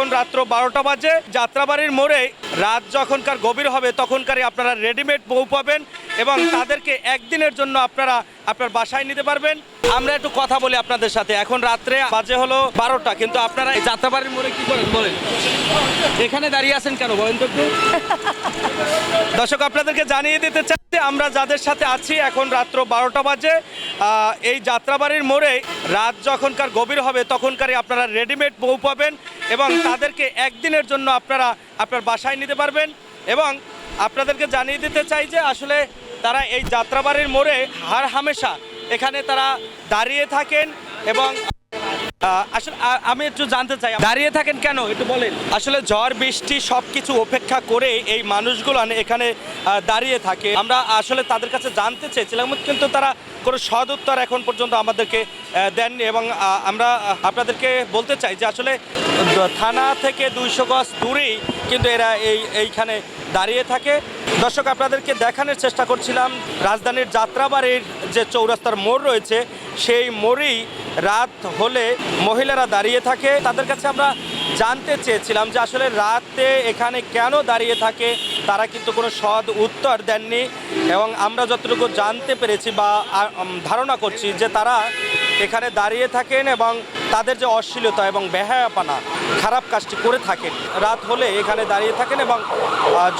এখন রাত্র বারোটা বাজে যাত্রাবাড়ির মোড়ে রাত যখনকার গভীর হবে তখনকারই আপনারা রেডিমেড বউ পাবেন এবং তাদেরকে একদিনের জন্য আপনারা আপনার বাসায় নিতে পারবেন। আমরা একটু কথা বলি আপনাদের সাথে। এখন রাত্রে বাজে হলো বারোটা কিন্তু আপনারা এই যাত্রাবাড়ির মোড়ে কি করেন বলেন? এখানে দাঁড়িয়ে আছেন কেন বলেন তো একটু? দর্শক আপনাদেরকে জানিয়ে দিতে চাই আমরা যাদের সাথে আছি এখন রাত্র বারোটা বাজে। এই যাত্রাবাড়ির মোড়ে রাত যখনকার গভীর হবে তখনকারই আপনারা রেডিমেড বউ পাবেন এবং তাদেরকে একদিনের জন্য আপনারা আপনার বাসায় নিতে পারবেন এবং আপনাদেরকে জানিয়ে দিতে চাই যে আসলে তারা এই যাত্রাবাড়ির মোড়ে হার হামেশা এখানে তারা দাঁড়িয়ে থাকেন এবং আসলে আমি একটু জানতে চাই, দাঁড়িয়ে থাকেন কেন? একটু বলেন। আসলে ঝড়, বৃষ্টি সব কিছু উপেক্ষা করে এই মানুষগুলো এখানে দাঁড়িয়ে থাকে। আমরা আসলে তাদের কাছে জানতে চেয়েছিলাম, কিন্তু তারা কোনো সদ উত্তর এখন পর্যন্ত আমাদেরকে দেননি এবং আমরা আপনাদেরকে বলতে চাই যে আসলে থানা থেকে দুইশো গজ দূরেই কিন্তু এরা এই, এইখানে দাঁড়িয়ে থাকে। দর্শক, আপনাদেরকে দেখানোর চেষ্টা করছিলাম, রাজধানীর যাত্রাবাড়ির যে চৌরাস্তার মোড় রয়েছে, সেই মোড়েই রাত হলে মহিলারা দাঁড়িয়ে থাকে। তাদের কাছে আমরা জানতে চেয়েছিলাম যে আসলে রাতে এখানে কেন দাঁড়িয়ে থাকে তারা কিন্তু কোনো সদ উত্তর দেননি এবং আমরা যতটুকু জানতে পেরেছি বা ধারণা করছি যে তারা এখানে দাঁড়িয়ে থাকেন এবং তাদের যে অশ্লীলতা এবং বেহায়াপানা, খারাপ কাজটি করে থাকেন। রাত হলে এখানে দাঁড়িয়ে থাকেন এবং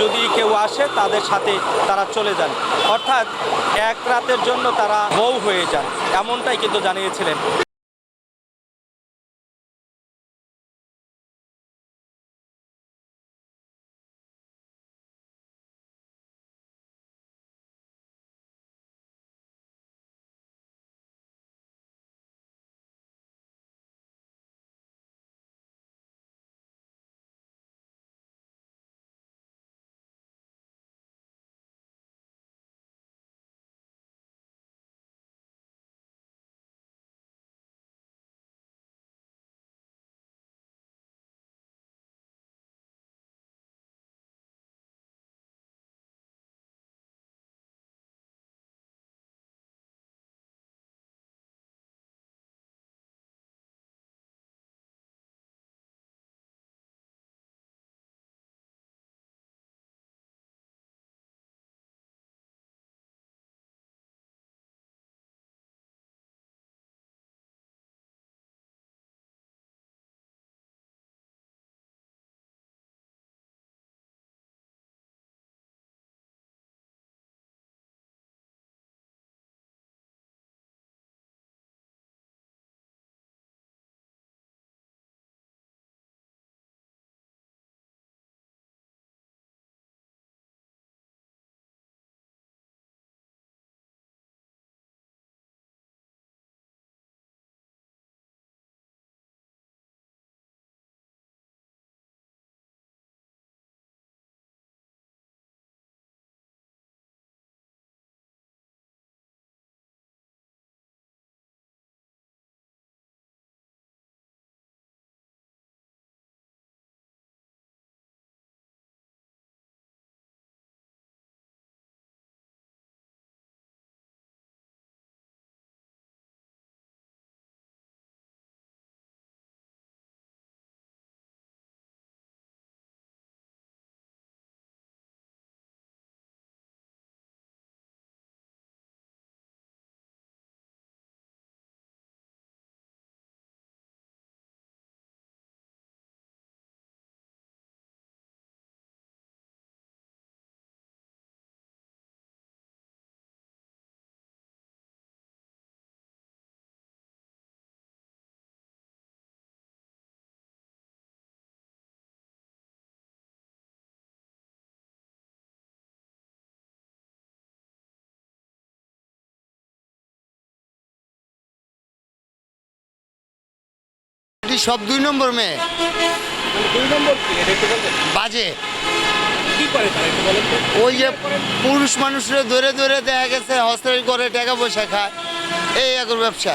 যদি কেউ আসে তাদের সাথে তারা চলে যান। অর্থাৎ এক রাতের জন্য তারা বউ হয়ে যান, এমনটাই কিন্তু জানিয়েছিলেন। সব দুই নম্বর মেয়ে। দুই নম্বর কি? এটা একটু বলবেন বাজে। কি করে তারা একটু বলেন তো। ওই যে পুরুষ মানুষরা ধরে ধরে দেখা গেছে হস্তারি করে টাকা পয়সা খায়। এই একর ব্যবসা।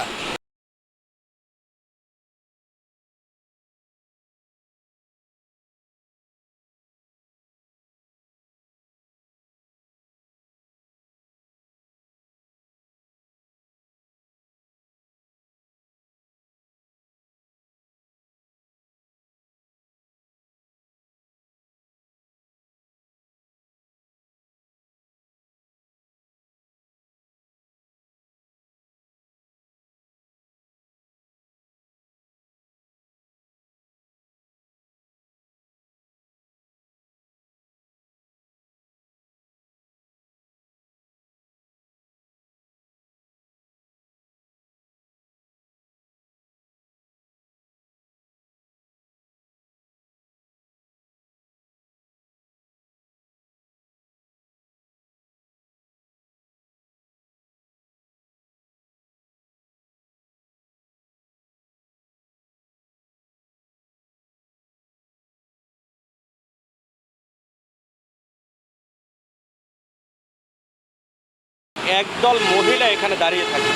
একদল মহিলা এখানে দাঁড়িয়ে থাকে।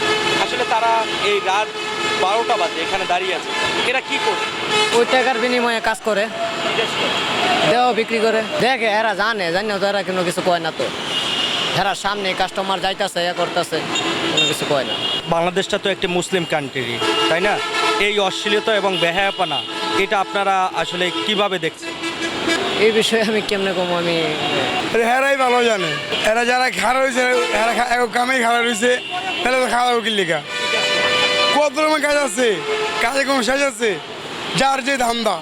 আসলে তারা এই রাত বারোটা বাজে এখানে দাঁড়িয়ে আছে। এরা কি করবে ওই টাকার বিনিময়ে কাজ করে। দেহ বিক্রি করে। দেখে এরা জানে জানি তো এরা কোনো কিছু কয় না তো। এরা সামনে কাস্টমার যাইতাছে ইয়া করতেছে কোনো কিছু কয় না। বাংলাদেশটা তো একটি মুসলিম কান্ট্রি তাই না? এই অশ্লীলতা এবং বেহায়াপনা এটা আপনারা আসলে কীভাবে দেখছেন? এই বিষয়ে আমি কেমনে কম? আমি হেরাই ভালো জানে। এরা যারা খারাপ হয়েছে এরা খা- এক কামেই খারাপ হয়েছে তাহলে তো খাওয়া উকিল লেখা কত রকমের কাজ আছে? কাজে কোনো শেষ আছে। যার যে ধান্দা।